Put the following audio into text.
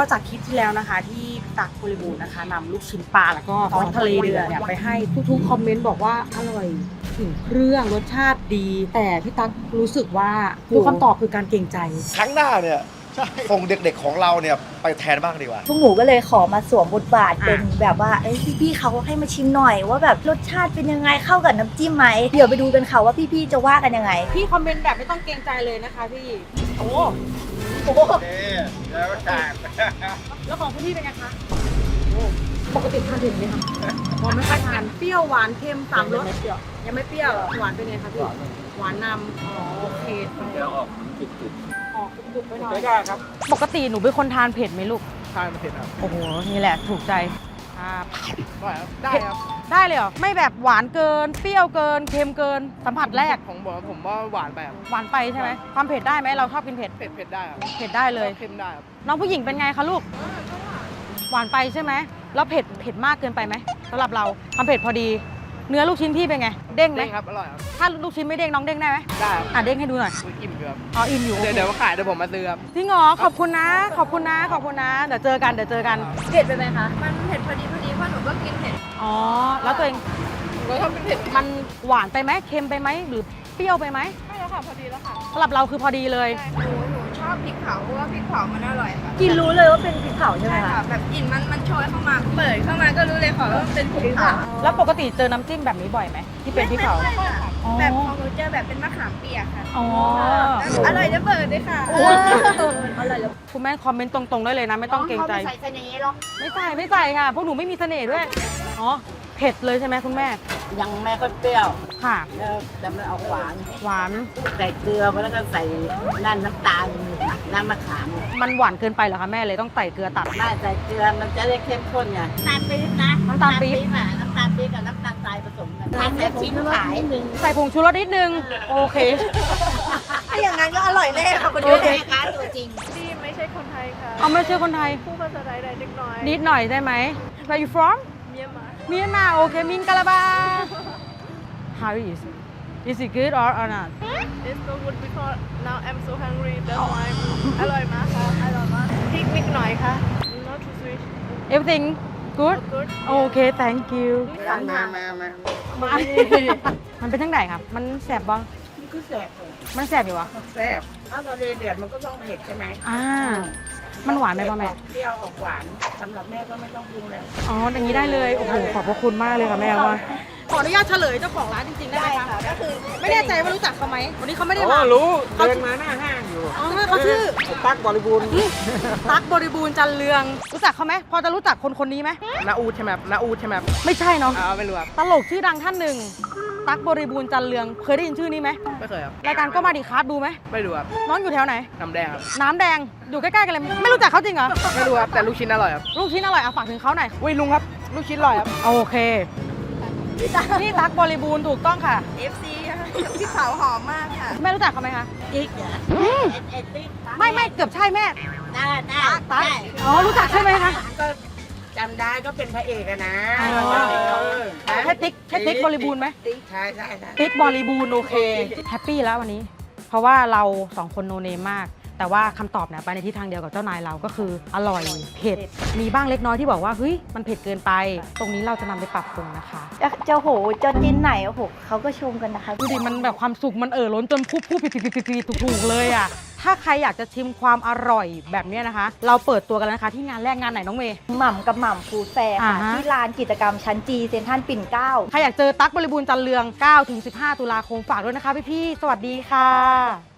ก็จากคลิปที่แล้วนะคะ ที่พี่ตักบริบูรณ์นะคะนำลูกชิ้นปลาแล้วก็ซอสทะเลเดือดเนี่ยไปให้ทุกๆคอมเมนต์บอกว่าอร่อยถึงเครื่องรสชาติดี แต่พี่ตักรู้สึกว่าทุกคำตอบคือการเกรงใจ ครั้งหน้าเนี่ยส่งเด็กๆของเราเนี่ยไปแทนบ้างดีกว่า พวกหนูก็เลยขอมาสวมบทบาทอะเป็นแบบว่าเอ้ยพี่ๆเขาให้มาชิมหน่อย ว่าแบบรสชาติเป็นยังไงเข้ากับน้ำจิ้มไหมเดี๋ยวไปดูกันค่ะว่าพี่ๆจะว่ากันยังไง พี่คอมเมนต์แบบไม่ต้องเกรงใจเลยนะคะพี่ โอ้โอ้โหแล้วจานแล้วของคุณพี่เป็นไงคะปกติทานถึงไหมคะพอไม่ค่อยทานเปรี้ยวหวานเค็มสามรสยังไม่เปรี้ยวหวานเป็นไงคะพี่หวานนำอ๋อโอเคเดี๋ยวออกจุดออกจุกๆไปหน่อยไม่ได้ครับ ปกติหนูเป็นคนทานเผ็ดไหมลูกทานมาเสร็จครับโอ้โหนี่แหละถูกใจ อ่าได้ครับได้เลยเหรอ ไม่แบบหวานเกิน เปรี้ยวเกิน เค็มเกิน สัมผัสแรก ของผมผมว่าหวานไปครับหวานไปใช่ไหม ความเผ็ดได้ไหม เราชอบกินเผ็ด เผ็ดเผ็ดได้ครับเผ็ดได้เลย เค็มได้ครับน้องผู้หญิงเป็นไงคะลูก หวานไปใช่ไหม แล้วเผ็ด เผ็ดมากเกินไปไหมสำหรับเรา ความเผ็ดพอดี เนื้อลูกชิ้นพี่เป็นไง เด้งไหมเด้งครับ อร่อยครับ ถ้าลูกชิ้นไม่เด้งน้องเด้งได้ไหมได้ครับอะเด้งให้ดูหน่อย อุ๊ยอิ่มอยู่ครับ อ๋อ อิ่มอยู่เดี๋ยวเดี๋ยวมาขายเดี๋ยวผมมาซื้อครับ จริงเหรอ ขอบคุณนะ ขอบคุณนะ ขอบคุณนะ เดี๋ยวเจอกัน เดี๋ยวเจอกัน เผ็ดไปไหมคะมันเผ็ดพอดีพอดีเพราะหนูก็กินเผ็ดอ๋อ แล้วตัวเองผมก็ชอบเป็นเผ็ดมันหวานไปไหมเค็มไปไหม หรือเปรี้ยวไปไหมไม่แล้วค่ะพอดีแล้วค่ะสำหรับเราคือพอดีเลยใช่หนูหนูช อบพริกเผาเพราะว่าพริกเผามันอร่อยค่ะกินรู้เลยว่าเป็นพริกเผาใช่ไหมใช่คะค่ะแบบกลิ่นมันมันโชยเข้ามาเปิดเข้ามาก็รู้เลยค่ะว่ามันเป็นพริกเผาแล้วปกติเจอน้ำจิ้มแบบนี้บ่อยไหมที่เป็นพริกเผา ไม่ค่อยค่ะอ๋อ แบบของหนูเจอแบบเป็นมะขามเปียกค่ะอ๋ออร่อยจะเปิดด้วยค่ะเอออร่อยแล้วคุณแม่คอมเมนต์ตรงๆได้เลยนะ ไม่ต้องเกรงใจ ใส่เสน่ห์หรอกไม่ใส่ไม่ใส่ค่ะพวกหนูไม่มีเสน่ห์ด้วยอ๋อเผ็ดเลยใช่ไหมคุณแม่ ยังไม่ค่อยเปรี้ยว ค่ะ แล้วแต่มันออกหวาน หวาน ใส่เกลือมาแล้วก็ใส่นั่นน้ำตาลน้ำมะขามมันหวานเกินไปเหรอคะแม่เลยต้องใส่เกลือตัด ไม่ใส่เกลือมันจะได้เข้มข้นไงน้ำตาลปี๊บนะน้ำตาลปี๊บอะน้ำตาลปี๊บกับน้ำตาลทรายผสมกันทำแบบชิ้นขายหนึ่งใส่ผงชูรสนิดนึง โอเค ถ้าอย่างนั้นก็อร่อยแน่ค่ะคุณโอดูเคค่ะตัวจริง ดีไม่ใช่คนไทยค่ะเอาไม่ใช่คนไทย พูดภาษาไทยได้เล็กน้อยนิดหน่อยได้ไหม Where you from เมียนมา Myanmar โอเคมินกะลาบา How is it Is it good or or not It's so good because now I'm so hungry that's why อร่อยมากค่ะอร่อยมากพริกนิดหน่อยค่ะ not too sweet Everything good good โอเค thank you มามามามันเป็นทั้งไหนครับ มันแสบบ้างก็แสบมันแสบอยู่วะแซ่บถ้าเราเดือดมันก็ต้องเผ็ดใช่ไหมอ่า มันหวานไหมพ่อแม่ เปรี้ยวออกหวานสำหรับแม่ก็ไม่ต้องปรุงแล้ว อ๋อ อย่างนี้ได้เลย โอ้โห ขอบพระคุณมากเลยค่ะแม่ว่า ขออนุญาตเฉลยเจ้าของร้านจริงๆได้ไหมคะก็คือไม่แน่ใจว่ารู้จักเขาไหม วันนี้เขาไม่ได้มา รู้เขา เดินมาหน้าห้างอยู่อ๋อเขาชื่อตักบริบูรณ์ตั๊กบริบูรณ์จันเรือง รู้จักเขาไหม พอจะรู้จักคนคนนี้ไหม นาอูดใช่ไหมครับนาอูดใช่ไหมครับไม่ใช่เนาะอ้าวไม่รู้ครับตลกชื่อดังท่านหนึ่งตั๊กบริบูรณ์จันเรืองเคยได้ยินชื่อนี้ไหมไม่เคยครับ รายการก็มาดีครับดูไหมไม่รู้ครับ น้องอยู่แถวไหน น้ำแดงครับ น้ำแดงอยู่ใกล้ๆกันเลยไม่รู้จักเขาจริงเหรอไม่รู้ครับ แต่ลูกชิ้นอร่อยครับ ลูกชิ้นอร่อยเอาฝากถึงเขาหน่อยอุ้ยลุงครับ ลูกชิ้นอร่อยครับ โอเคพี่ตั๊กบริบูรณ์ถูกต้องค่ะ FC ค่ะพริกเผาหอมมากค่ะ แม่รู้จักเขาไหมคะติ๊กเหรอเอ็ดติ๊กไม่ไม่เกือบใช่แม่ ได้ได้ตั๊กอ๋อรู้จักใช่ไหมคะก็จำ ได้ก็เป็นพระเอกอะนะอ๋อใช่ติ๊กใช่ติ๊กบริบูรณ์ไหมติ๊กใช่ใช่ใช่ติ๊กบริบูรณ์โอเคแฮปปี้แล้ววันนี้ เพราะว่าเราสองคนโนเนมมาก แต่ว่าคำตอบเนี่ยไปในทิศทางเดียวกับเจ้านายเราก็คืออร่อยเผ็ดมีบ้างเล็กน้อยที่บอกว่าเฮ้ยมันเผ็ดเกินไป ตรงนี้เราจะนำไปปรับปรุงนะคะจะจะโหจะจิ้นไหนโอ้โหเขาก็ชมกันนะคะดูดิมันแบบความสุขมันเอ่อล้นจนพูดพูดผิดผิดผิดผิดผิดถูกๆเลยอะ ถ้าใครอยากจะชิมความอร่อยแบบเนี้ยนะคะ เราเปิดตัวกันแล้วนะคะ ที่งานแรกงานไหนน้องเมย์ หม่ำกับหม่ำฟูดแฟร์ค่ะอ่าฮะ ที่ลานกิจกรรมชั้นจีเซ็นทรัลปิ่นเกล้า ใครอยากเจอตั๊กบริบูรณ์จันเรือง9ถึง15 ตุลาคมฝากด้วยนะคะพี่ๆสวัสดีค่ะ